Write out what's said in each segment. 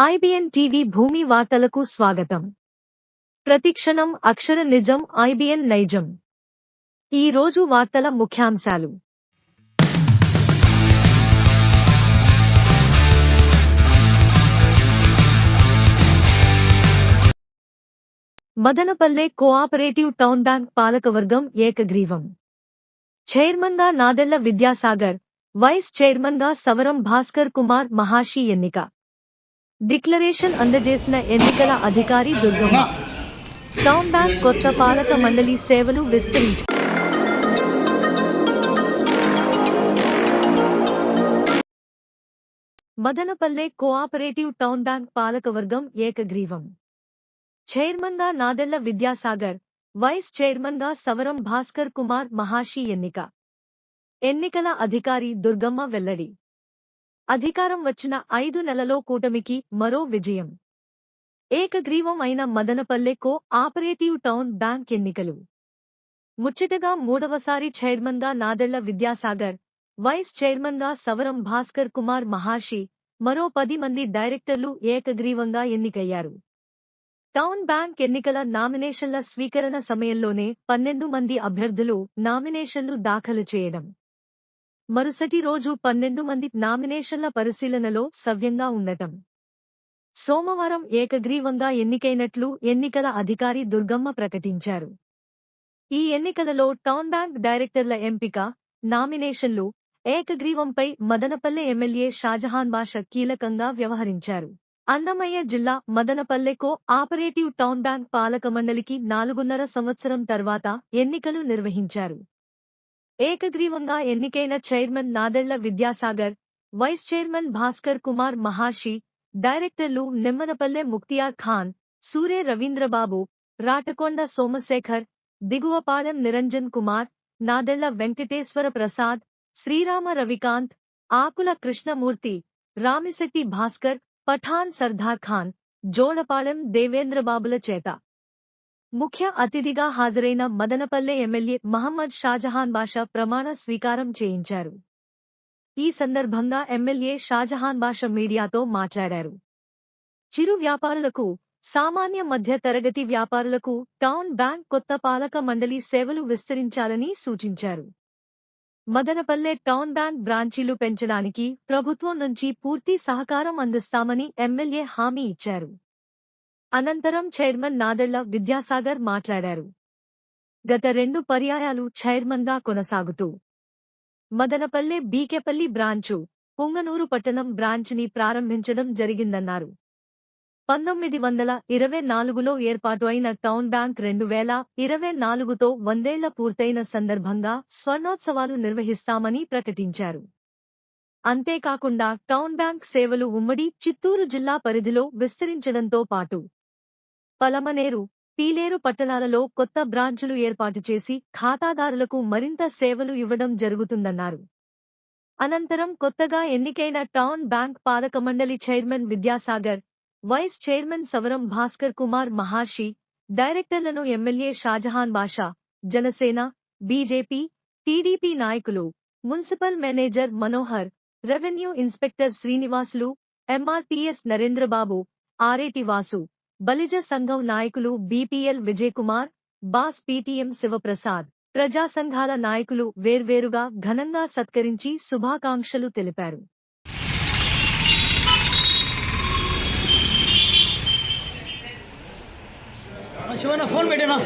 IBN TV భూమి వార్తలకు స్వాగతం. ప్రతిక్షణం అక్షర నిజం ఐబిఎన్ నైజం. ఈ రోజు వార్తల ముఖ్యాంశాలు. మదనపల్లె కోఆపరేటివ్ టౌన్ బ్యాంక్ పాలకవర్గం ఏకగ్రీవం. చైర్మన్గా నాదెళ్ళ విద్యాసాగర్ వైస్ చైర్మన్గా సవరం భాస్కర్ కుమార్ మహాషి ఎన్నిక. డిక్లరేషన్ అందజేసిన ఎన్నికల అధికారి దుర్గమ్మ. టౌన్ బ్యాంక్ కొత్త పాలక మండలి సేవలు విస్తరించారు మదనపల్లె కోఆపరేటివ్ టౌన్ బ్యాంక్ పాలకవర్గం ఏకగ్రీవం. చైర్మన్గా నాదెళ్ళ విద్యాసాగర్ వైస్ చైర్మన్గా సవరం భాస్కర్ కుమార్ మహాషి ఎన్నిక. ఎన్నికల అధికారి దుర్గమ్మ వెల్లడి. అధికారం వచ్చిన ఐదు నెలలో కూటమికి మరో విజయం. ఏకగ్రీవం అయిన Madanapalle cooperative town bank ఎన్నికలు. ముచ్చటగా మూడవసారి చైర్మన్గా నాదెళ్ళ విద్యాసాగర్ వైస్ చైర్మన్గా సవరం భాస్కర్ కుమార్ మహాషి మరో పది మంది డైరెక్టర్లు ఏకగ్రీవంగా ఎన్నికయ్యారు. టౌన్ బ్యాంక్ ఎన్నికల నామినేషన్ల స్వీకరణ సమయంలోనే పన్నెండు మంది అభ్యర్థులు నామినేషన్లు దాఖలు చేయడం. మరుసటి రోజు పన్నెండు మంది నామినేషన్ల పరిశీలనలో సవ్యంగా ఉండటం. సోమవారం ఏకగ్రీవంగా ఎన్నికైనట్లు ఎన్నికల అధికారి దుర్గమ్మ ప్రకటించారు. ఈ ఎన్నికలలో టౌన్ బ్యాంక్ డైరెక్టర్ల ఎంపిక నామినేషన్లు ఏకగ్రీవంపై మదనపల్లె ఎమ్మెల్యే షాజహాన్ బాష కీలకంగా వ్యవహరించారు. అన్నమయ్య జిల్లా మదనపల్లెకో ఆపరేటివ్ టౌన్ బ్యాంక్ పాలక మండలికి నాలుగున్నర సంవత్సరం తర్వాత ఎన్నికలు నిర్వహించారు. ఏకగ్రీవంగా ఎన్నికైన chairman Nadella Vidyasagar vice chairman Bhaskar Kumar Maharshi డైరెక్టర్లు నిమ్మనపల్లె ముక్తియార్ ఖాన్ సూర్య రవీంద్రబాబు రాటకొండ సోమశేఖర్ దిగువపాలెం నిరంజన్ కుమార్ నాదెళ్ళ వెంకటేశ్వర ప్రసాద్ శ్రీరామ రవికాంత్ ఆకుల కృష్ణమూర్తి రామిశెట్టి భాస్కర్ పఠాన్ సర్దార్ ఖాన్ జోడపాలెం దేవేంద్రబాబుల చేత. ముఖ్య అతిథిగా హాజరైన మదనపల్లె ఎమ్మెల్యే మహమ్మద్ షాజహాన్ బాషా ప్రమాణ స్వీకారం చేయించారు. ఈ సందర్భంగా ఎమ్మెల్యే షాజహాన్ బాషా మీడియాతో మాట్లాడారు. చిరు వ్యాపారులకు సామాన్య మధ్య తరగతి వ్యాపారులకు టౌన్ బ్యాంక్ కొత్త పాలక మండలి సేవలు విస్తరించాలని సూచించారు. మదనపల్లె టౌన్ బ్యాంక్ బ్రాంచీలు పెంచడానికి ప్రభుత్వం నుంచి పూర్తి సహకారం అందిస్తామని ఎమ్మెల్యే హామీ ఇచ్చారు. అనంతరం చైర్మన్ నాదెళ్ళ విద్యాసాగర్ మాట్లాడారు. గత రెండు పర్యాయాలు చైర్మన్గా కొనసాగుతూ మదనపల్లె బీకేపల్లి బ్రాంచు పుంగనూరు పట్టణం బ్రాంచ్ని ప్రారంభించడం జరిగిందన్నారు. పంతొమ్మిది వందల ఇరవై నాలుగులో ఏర్పాటు అయిన టౌన్ బ్యాంక్ రెండు వేల ఇరవై నాలుగుతో వందేళ్ళ పూర్తయిన సందర్భంగా స్వర్ణోత్సవాలు నిర్వహిస్తామని ప్రకటించారు. అంతేకాకుండా టౌన్ బ్యాంక్ సేవలు ఉమ్మడి చిత్తూరు జిల్లా పరిధిలో విస్తరించడంతో పాటు పలమనేరు పీలేరు పట్టణాలలో కొత్త బ్రాంచులు ఏర్పాటు చేసి ఖాతాదారులకు మరింత సేవలు ఇవ్వడం జరుగుతుందన్నారు. అనంతరం కొత్తగా ఎన్నికైన town bank పాలకమండలి chairman Vidyasagar vice chairman Savaram Bhaskar Kumar Maharshi డైరెక్టర్లను MLA Shajahan Basha Janasena BJP TDP నాయకులు municipal manager Manohar revenue inspector Srinivasulu MRPS Narendrababu Areti Vasu Balija సంఘం నాయకులు BPL Vijayakumar boss PTM Sivaprasad ప్రజా సంఘాల నాయకులు వేర్వేరుగా ఘనంగా సత్కరించి శుభాకాంక్షలు తెలిపారు. శివన్న ఫోన్ పెట్టేనా?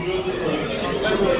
ఈరోజు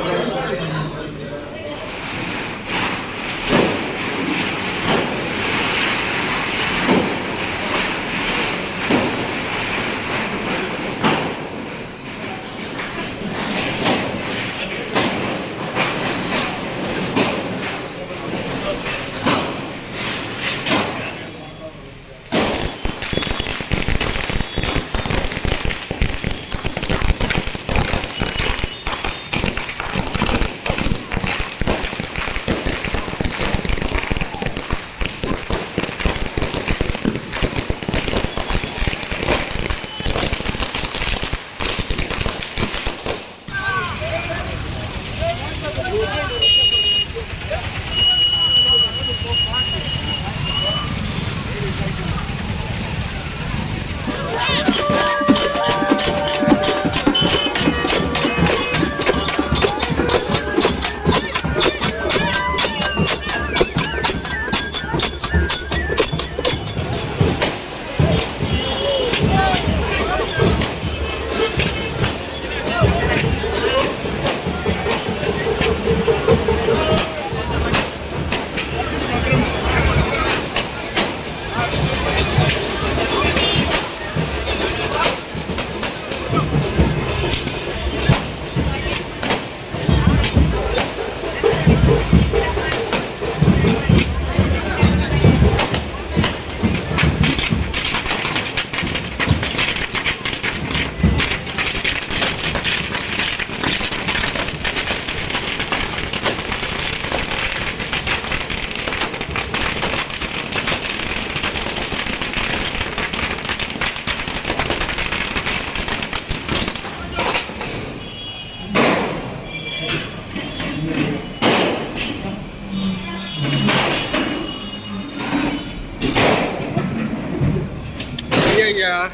Yeah.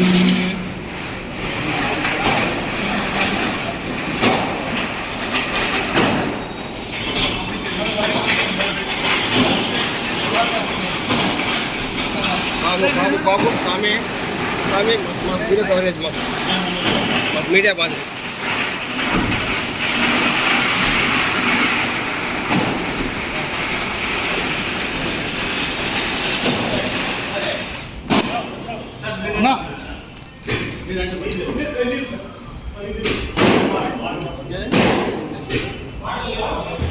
Okay. કોલેજમાં મીડિયા પાસે ના Yeah.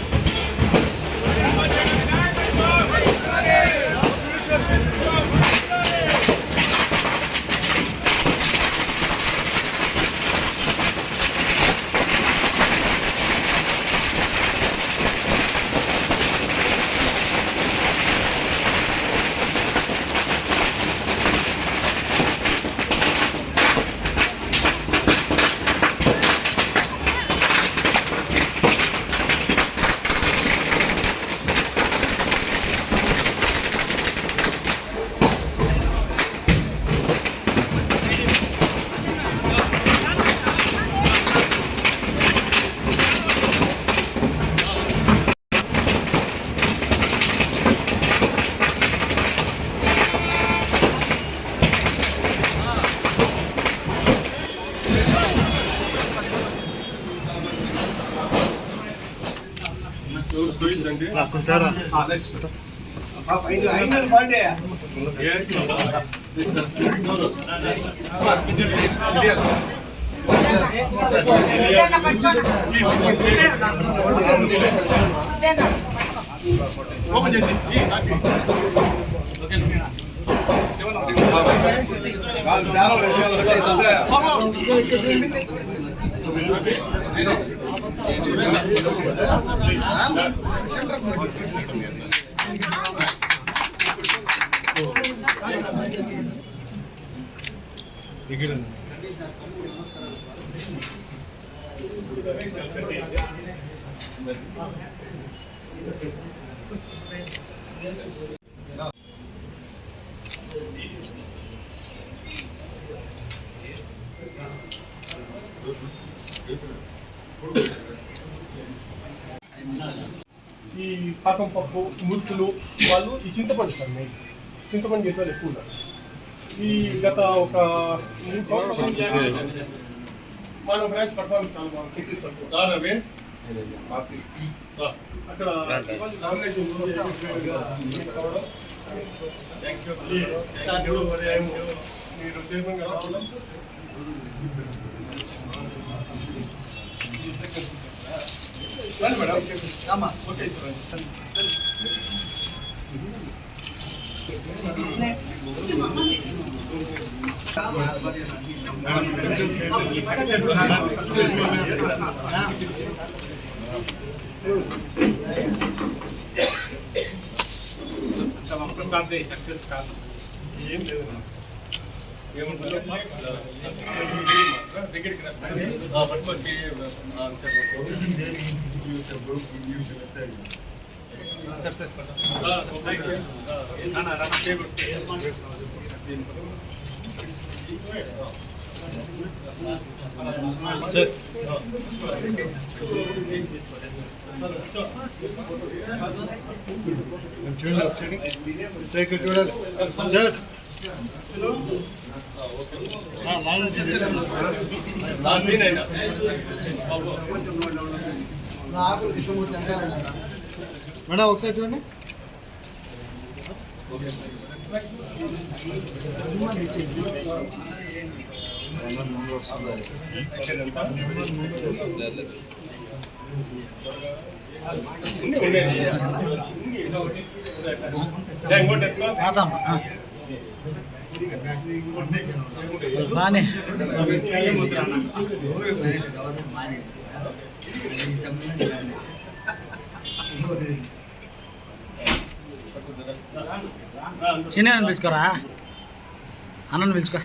మాకు చేసి. మీడియా బాధ్యత ఈ పాకం పప్పు మురుకులు వాళ్ళు ఈ చింతపండు సార్ మెయిన్ చింతపండు చేసేవాళ్ళు ఎక్కువ ఉన్నారు. ఈ గత ఒక మూడు సంవత్సరాల మన బ్రాంచ్ పర్ఫార్మెన్స్ చాలా బాగుంది. దానవే అక్కడ మీరు చైర్మన్ గారు రండి madam. Okay sir. Prasad success కాదు. ఏం లేదు ఏముంటుందో దగ్గరికి రా. పట్టుకొచ్చి sir sir thank you Rana Rana table sir చూడండి ఒకసారి సార్ ఇక్కడ చూడాలి సార్ మేడం ఒకసారి చూడండి. వస్తుంది బానే చిన్న పిలుచుకోరా అన్నను పిలుచుకో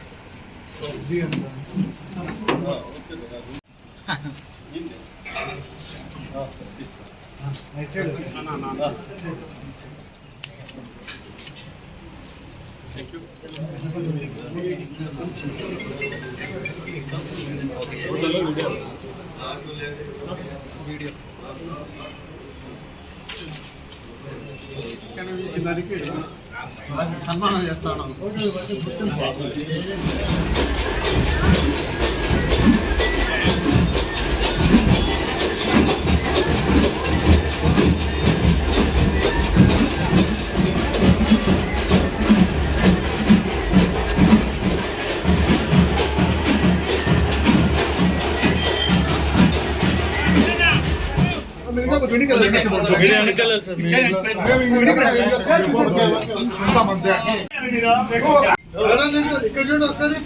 సన్మానం చేస్తాను చూడండి ఒకసారి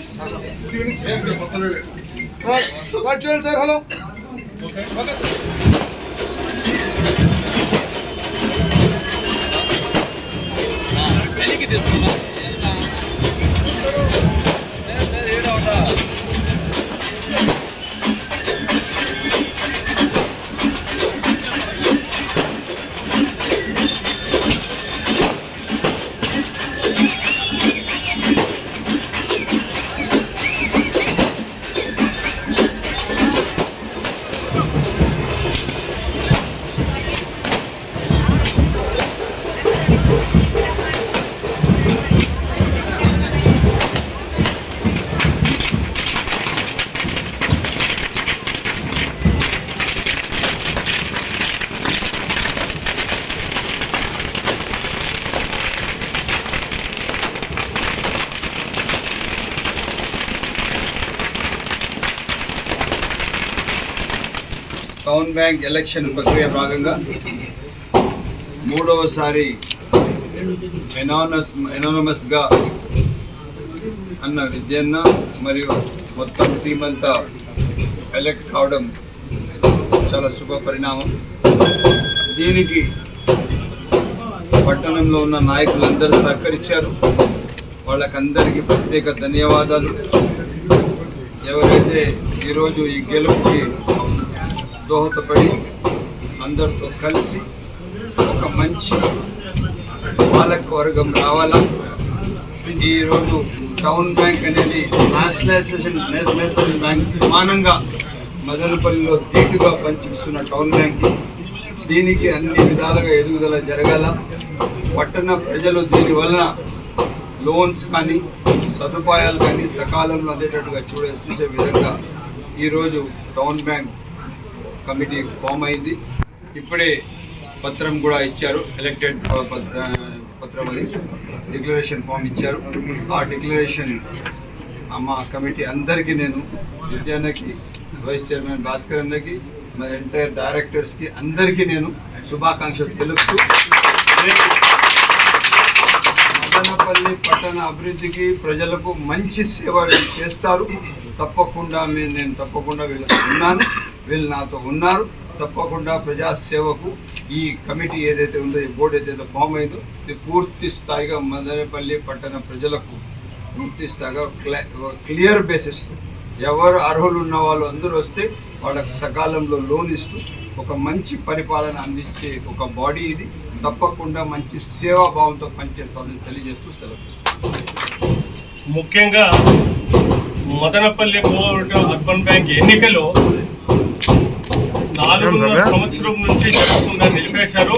వాట్ చూడండి sir hello town bank election ప్రక్రియ భాగంగా మూడవసారి ఎనానస్ ఎనానమస్గా అన్న విద్యన్న మరియు మొత్తం టీం అంతా ఎలక్ట్ కావడం చాలా శుభ పరిణామం. దీనికి పట్టణంలో ఉన్న నాయకులందరూ సహకరించారు. వాళ్ళకందరికీ ప్రత్యేక ధన్యవాదాలు. ఎవరైతే ఈరోజు ఈ గెలుపుకి దోహదపడి అందరితో కలిసి ఒక మంచి పాలక వర్గం రావాలా? ఈరోజు టౌన్ బ్యాంక్ అనేది నేషనలైజేషన్ నేషనలైజేషన్ బ్యాంక్ సమానంగా మదనపల్లిలో ధీటుగా పనిచేస్తున్న టౌన్ బ్యాంక్. దీనికి అన్ని విధాలుగా ఎదుగుదల జరగాల. పట్టణ ప్రజలు దీని వలన లోన్స్ కానీ సదుపాయాలు కానీ సకాలంలో అందేటట్టుగా చూడ చూసే విధంగా ఈరోజు టౌన్ బ్యాంక్ కమిటీ ఫామ్ అయింది. ఇప్పుడే పత్రం కూడా ఇచ్చారు. ఎలక్టెడ్ పత్ర పత్రం అది. డిక్లరేషన్ ఫామ్ ఇచ్చారు. ఆ డిక్లరేషన్ మా కమిటీ అందరికీ నేను విద్యాన్నకి వైస్ చైర్మన్ భాస్కర్ అన్నకి మా ఎంటైర్ డైరెక్టర్స్కి అందరికీ నేను శుభాకాంక్షలు తెలుపుతూ మదనపల్లి పట్టణ అభివృద్ధికి ప్రజలకు మంచి సేవ చేస్తారు. తప్పకుండా నేను తప్పకుండా వీళ్ళతో ఉన్నాను. వీళ్ళు నాతో ఉన్నారు. తప్పకుండా ప్రజాసేవకు ఈ కమిటీ ఏదైతే ఉందో ఈ బోర్డు ఏదైతే ఫామ్ అయిందో ఇది పూర్తి స్థాయిగా మదనపల్లి పట్టణ ప్రజలకు పూర్తి స్థాయిగా క్లియర్ బేసిస్. ఎవరు అర్హులు ఉన్న వాళ్ళు అందరూ వస్తే వాళ్ళకి సకాలంలో లోన్ ఇస్తూ ఒక మంచి పరిపాలన అందించే ఒక బాడీ ఇది. తప్పకుండా మంచి సేవాభావంతో పనిచేస్తుందని తెలియజేస్తూ సెలవు ముఖ్యంగా మదనపల్లి కోర్ట్ అర్బన్ బ్యాంక్ ఎన్నికలో నాలుగున్నర సంవత్సరం నుంచి జరగకుండా నిలిపేశారు.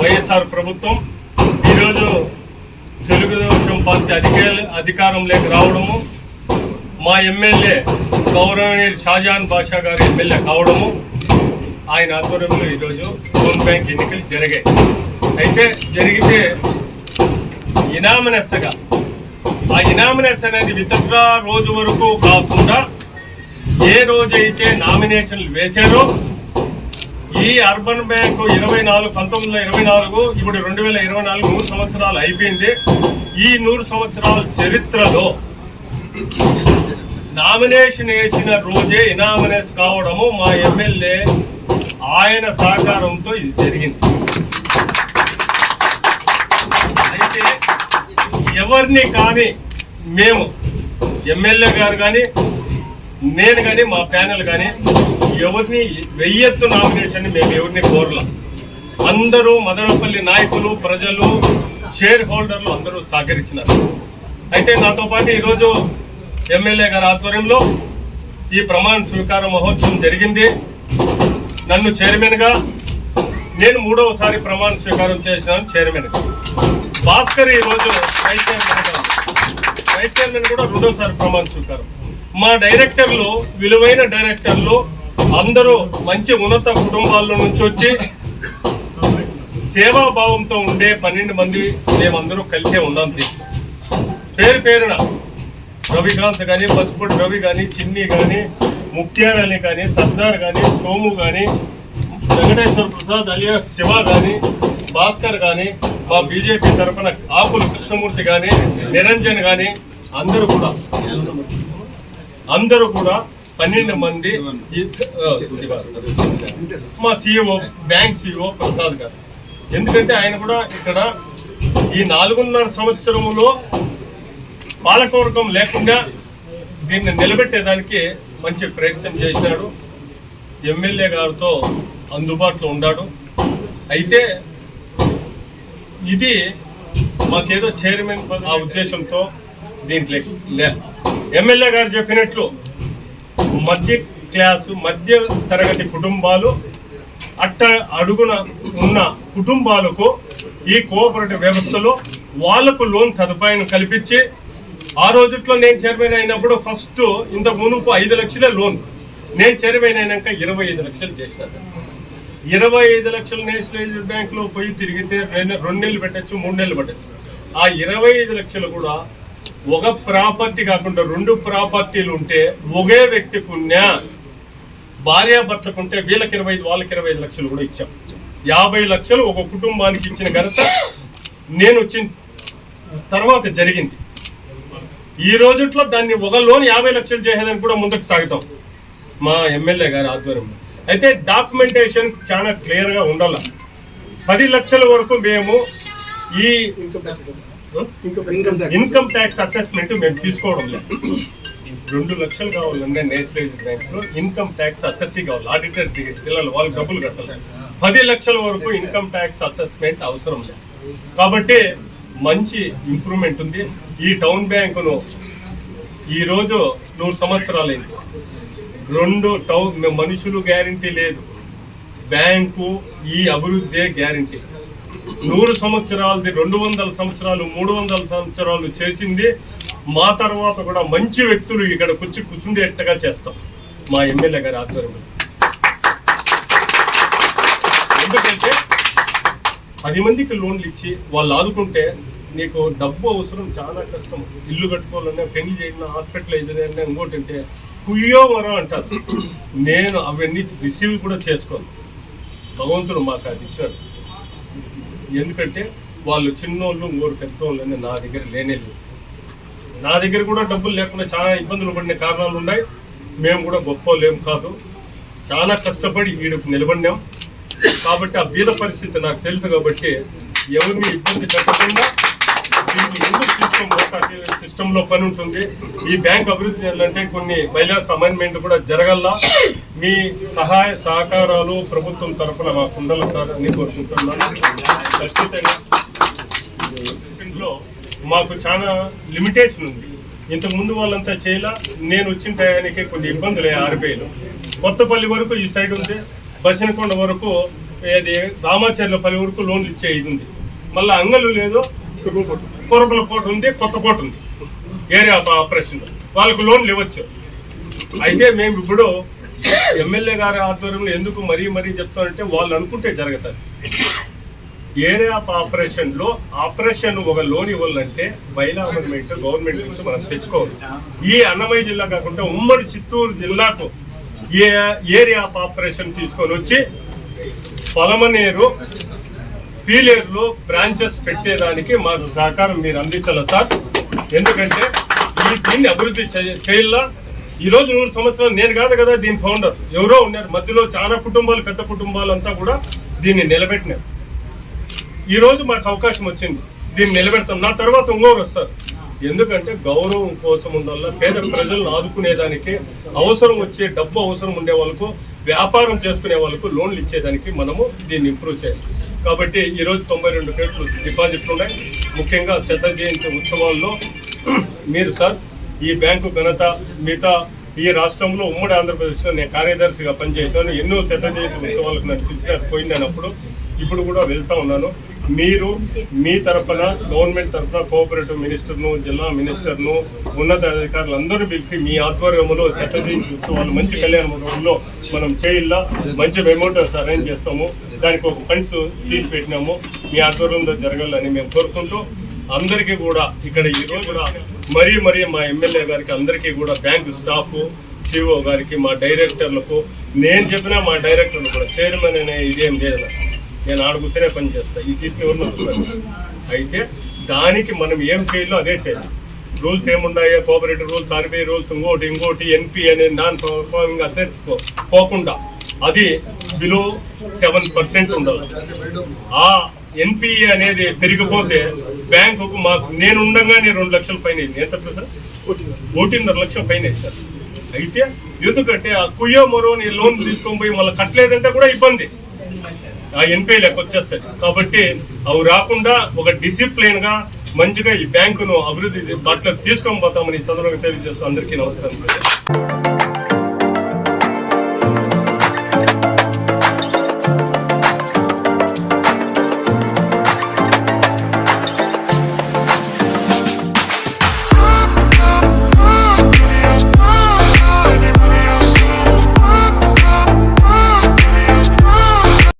వైఎస్ఆర్ ప్రభుత్వం. ఈరోజు తెలుగుదేశం పార్టీ అధికార అధికారంలోకి రావడము మా ఎమ్మెల్యే గౌరవనీయులు షాజహాన్ బాషా గారి ఎమ్మెల్యే కావడము ఆయన ఆధ్వర్యంలో ఈరోజు ఓన్ బ్యాంక్ ఎన్నికలు జరిగాయి. అయితే జరిగితే ఇనామనెస్సగా ఆ ఇనామినేస్ అనేది విత్డ్రా రోజు వరకు కాకుండా ఏ రోజైతే నామినేషన్లు వేశారో ఈ అర్బన్ బ్యాంకు ఇరవై నాలుగు పంతొమ్మిది వందల ఇరవై నాలుగు ఇప్పుడు రెండు వేల ఇరవై నాలుగు నూరు సంవత్సరాలు అయిపోయింది. ఈ నూరు సంవత్సరాల చరిత్రలో నామినేషన్ వేసిన రోజే ఇనామినేస్ కావడము మా ఎమ్మెల్యే ఆయన సహకారంతో ఇది జరిగింది. అయితే ఎవరిని కానీ మేము ఎమ్మెల్యే గారు కానీ నేను కానీ మా ప్యానెల్ కానీ ఎవరిని వెయ్యెత్తు నామినేషన్ మేము ఎవరిని కోరలాం. అందరూ మదనపల్లి నాయకులు ప్రజలు షేర్ హోల్డర్లు అందరూ సహకరించినారు. అయితే నాతో పాటు ఈరోజు ఎమ్మెల్యే గారి ఆధ్వర్యంలో ఈ ప్రమాణ స్వీకార మహోత్సవం జరిగింది. నన్ను చైర్మన్గా నేను మూడవసారి ప్రమాణ స్వీకారం చేసినాను చైర్మన్గా. భాస్కర్ ఈరోజు వైస్ చైర్మన్ వైస్ చైర్మన్ కూడా రెండోసారి ప్రమాణ స్వీకారం. మా డైరెక్టర్లు విలువైన డైరెక్టర్లు అందరూ మంచి ఉన్నత కుటుంబాల నుంచి వచ్చి సేవాభావంతో ఉండే పన్నెండు మంది మేమందరూ కలిసే ఉన్నాం పేరు పేరున రవికాంత్ కానీ పసుపుడు రవి కానీ చిన్ని కానీ ముక్తియార్ అలీ కానీ సర్దార్ కానీ సోము కానీ వెంకటేశ్వర ప్రసాద్ అలియా శివ కానీ భాస్కర్ కానీ మా బీజేపీ తరఫున ఆకుల కృష్ణమూర్తి కానీ నిరంజన్ కానీ అందరూ కూడా. అందరూ కూడా పన్నెండు మంది మా సిఇఓ బ్యాంక్ సిఇఓ ప్రసాద్ గారు. ఎందుకంటే ఆయన కూడా ఇక్కడ ఈ నాలుగున్నర సంవత్సరములో పాలకవర్గం లేకుండా దీన్ని నిలబెట్టేదానికి మంచి ప్రయత్నం చేసినాడు ఎమ్మెల్యే గారితో అందుబాటులో ఉన్నాడు. అయితే ఇది మాకేదో చైర్మన్ ఆ ఉద్దేశంతో దీంట్లో లే ఎమ్మెల్యే గారు చెప్పినట్లు మధ్య క్లాసు మధ్య తరగతి కుటుంబాలు అట్ట అడుగున ఉన్న కుటుంబాలకు ఈ కోఆపరేటివ్ వ్యవస్థలో వాళ్ళకు లోన్ సదుపాయం కల్పించి ఆ రోజుట్లో నేను చైర్మన్ అయినప్పుడు ఫస్ట్ ఇంతకు మునుపు ఐదు లక్షలే లోన్. నేను చైర్మన్ అయినాక ఇరవై ఐదు లక్షలు చేసినాను ఇరవై ఐదు లక్షలు నేషనలైజ్ బ్యాంక్లో పోయి తిరిగితే రెండు రెండు నెలలు పెట్టచ్చు మూడు నెలలు పెట్టచ్చు. ఆ ఇరవై ఐదు లక్షలు కూడా ఒక ప్రాపర్టీ కాకుండా రెండు ప్రాపర్టీలు ఉంటే ఒకే వ్యక్తికి ఉన్న భార్యాభర్తకు ఉంటే వీళ్ళకి ఇరవై ఐదు వాళ్ళకి ఇరవై ఐదు లక్షలు కూడా ఇచ్చాం. యాభై లక్షలు ఒక కుటుంబానికి ఇచ్చిన ఘనత నేను వచ్చిన తర్వాత జరిగింది. ఈ రోజుట్లో దాన్ని ఒక లోన్ యాభై లక్షలు చేసేదానికి కూడా ముందుకు సాగుతాం. మా ఎమ్మెల్యే గారి ఆధ్వర్యంలో. అయితే డాక్యుమెంటేషన్ చాలా క్లియర్గా ఉండాలి. పది లక్షల వరకు మేము ఈ ఇన్కమ్ ట్యాక్స్ అసెస్మెంట్ మేము తీసుకోవడం లేదు. రెండు లక్షలు కావాలంటే నేషనలైజ్డ్ బ్యాంక్స్లో ఇన్కమ్ ట్యాక్స్ అసెస్సీ కావాలి ఆడిటర్ పిల్లలు వాళ్ళు డబ్బులు కట్టాలి. పది లక్షల వరకు ఇన్కమ్ ట్యాక్స్ అసెస్మెంట్ అవసరం లేదు. కాబట్టి మంచి ఇంప్రూవ్మెంట్ ఉంది. ఈ టౌన్ బ్యాంకును ఈ రోజు నూరు సంవత్సరాలైంది. రెండు టౌన్ మనుషులు గ్యారంటీ లేదు. బ్యాంకు ఈ అభివృద్ధి గ్యారంటీ నూరు సంవత్సరాలది రెండు వందల సంవత్సరాలు మూడు వందల సంవత్సరాలు చేసింది. మా తర్వాత కూడా మంచి వ్యక్తులు ఇక్కడ కూర్చి కూర్చుండేట్టుగా చేస్తాం. మా ఎమ్మెల్యే గారి ఆధ్వర్యంలో. ఎందుకంటే పది మందికి లోన్లు ఇచ్చి వాళ్ళు ఆదుకుంటే నీకు డబ్బు అవసరం చాలా కష్టం. ఇల్లు కట్టుకోవాలన్నా పెళ్ళి చేయాలన్నా హాస్పిటలైజ్ అయినా ఇంకోటి అంటే కుయ్యో అంటారు. నేను అవన్నీ రిసీవ్ కూడా చేసుకోను. భగవంతుడు మాకు అది ఇచ్చినాడు. ఎందుకంటే వాళ్ళు చిన్నోళ్ళు ఇంకోరు పెద్దోళ్ళు అని నా దగ్గర లేనే నా దగ్గర కూడా డబ్బులు లేకుండా చాలా ఇబ్బందులు పడిన కారణాలు ఉన్నాయి. మేము కూడా గొప్ప లేము కాదు. చాలా కష్టపడి ఈడకు నిలబడినాం. కాబట్టి ఆ బీద పరిస్థితి నాకు తెలుసు కాబట్టి ఎవరిని ఇబ్బంది పెట్టకుండా సిస్టమ్లో పని ఉంటుంది. ఈ బ్యాంక్ అభివృద్ధి చేయాలంటే కొన్ని మహిళా అమెండ్మెంట్ కూడా జరగల్లా. మీ సహాయ సహకారాలు ప్రభుత్వం తరఫున మా కుండల సార్ అని కోరుకుంటున్నాను ఖచ్చితంగా మాకు చాలా లిమిటేషన్ ఉంది. ఇంతకుముందు వాళ్ళంతా చేయాల. నేను వచ్చిన టయానికి కొన్ని ఇబ్బందులు ఆర్బీఐలో. కొత్తపల్లి వరకు ఈ సైడ్ ఉంది బసినకొండ వరకు ఏది రామాచర్లపల్లి వరకు లోన్లు ఇచ్చే ఇది ఉంది. మళ్ళీ అంగలు లేదు. కొరపల కోట ఉంది కొత్త కోట ఉంది. Area of operation. వాళ్ళకు లోన్లు ఇవ్వచ్చు. అయితే మేము ఇప్పుడు ఎమ్మెల్యే గారి ఆధ్వర్యంలో ఎందుకు మరీ మరీ చెప్తానంటే వాళ్ళు అనుకుంటే జరుగుతుంది. ఏరియా ఆపరేషన్లో ఆపరేషన్ ఒక లోన్ ఇవ్వాలంటే బైలా అమెండ్మెంట్ గవర్నమెంట్ నుంచి మనం తెచ్చుకోవాలి. ఈ అన్నమయ్య జిల్లా కాకుండా ఉమ్మడి చిత్తూరు జిల్లాకు ఏ ఏరియా ఆఫ్ ఆపరేషన్ తీసుకొని వచ్చి పొలమనేరు పీలేరులో బ్రాంచెస్ పెట్టేదానికి మాకు సహకారం మీరు అందించాలి సార్? ఎందుకంటే ఈ దీన్ని అభివృద్ధి చేయ- చేయాలా? ఈ రోజు నూరు సంవత్సరాలు నేను కాదు కదా దీని ఫౌండర్ ఎవరో ఉన్నారు. మధ్యలో చాలా కుటుంబాలు పెద్ద కుటుంబాలు అంతా కూడా దీన్ని నిలబెట్టినారు. ఈరోజు మాకు అవకాశం వచ్చింది. దీన్ని నిలబెడతాం. నా తర్వాత ఇంకోరు వస్తారు. ఎందుకంటే గౌరవం కోసం ఉండవల్ల పేద ప్రజలను ఆదుకునేదానికి అవసరం వచ్చే డబ్బు అవసరం ఉండే వాళ్ళకు వ్యాపారం చేసుకునే వాళ్ళకు లోన్లు ఇచ్చేదానికి మనము దీన్ని ఇంప్రూవ్ చేయాలి. కాబట్టి ఈరోజు తొంభై రెండు కోట్లు డిపాజిట్లు ఉన్నాయి. ముఖ్యంగా శత జయంతి ఉత్సవాల్లో మీరు సార్ ఈ బ్యాంకు ఘనత మిగతా ఈ రాష్ట్రంలో ఉమ్మడి ఆంధ్రప్రదేశ్లో నేను కార్యదర్శిగా పనిచేశాను. ఎన్నో శత జయంతి ఉత్సవాలకు నన్ను పిలిచి అది పోయిందన్నప్పుడు ఇప్పుడు కూడా వెళ్తా ఉన్నాను. మీరు మీ తరఫున గవర్నమెంట్ తరఫున కోఆపరేటివ్ మినిస్టర్ను జిల్లా మినిస్టర్ను ఉన్నత అధికారులందరూ పిలిచి మీ ఆధ్వర్యంలో శత జయంతి ఉత్సవాలు మంచి కళ్యాణ మండపంలో మనం చేయిల్లా మంచి మెమోటర్స్ అరేంజ్ చేస్తాము. దానికి ఒక ఫండ్స్ తీసి పెట్టినాము. మీ ఆధ్వర్యంలో జరగాలని మేము కోరుకుంటూ అందరికీ కూడా ఇక్కడ ఈ రోజు కూడా మరీ మరీ మా ఎమ్మెల్యే గారికి అందరికీ కూడా బ్యాంకు స్టాఫ్ సిఓ గారికి మా డైరెక్టర్లకు నేను చెప్పినా మా డైరెక్టర్లు కూడా చైర్మన్ అనే ఇదేం లేదు. నేను నేను ఆడుగుతూనే పని చేస్తా. ఈ సీట్ని ఎవరినో అయితే దానికి మనం ఏం చేయాలో అదే చేయాలి. రూల్స్ ఏముండాయో కోఆపరేటివ్ రూల్స్ ఆర్బీఐ రూల్స్ ఇంకోటి ఇంకోటి ఎన్పి అనే నాన్ పర్ఫార్మింగ్ అసెట్స్ పోకుండా అది బిలో సెవెన్ పర్సెంట్ ఉండాలి ఆ ఎన్పిఏ అనేది పెరిగిపోతే బ్యాంకుకు మాకు నేను ఉండగానే రెండు లక్షల పైన ఎంత సార్? ఒకటిన్నర లక్షల పైన సార్. అయితే ఎందుకంటే ఆ కుయ్యో మొరోని లోన్ తీసుకొని పోయి మళ్ళీ కట్టలేదంటే కూడా ఇబ్బంది. ఆ ఎన్పిఐ లెక్క వచ్చేస్తుంది. కాబట్టి అవి రాకుండా ఒక డిసిప్లిన్గా మంచిగా ఈ బ్యాంకును అభివృద్ధి బాటలోకి తీసుకొని పోతామని ఈ సందర్భంగా తెలియజేస్తూ అందరికీ నమస్కారం.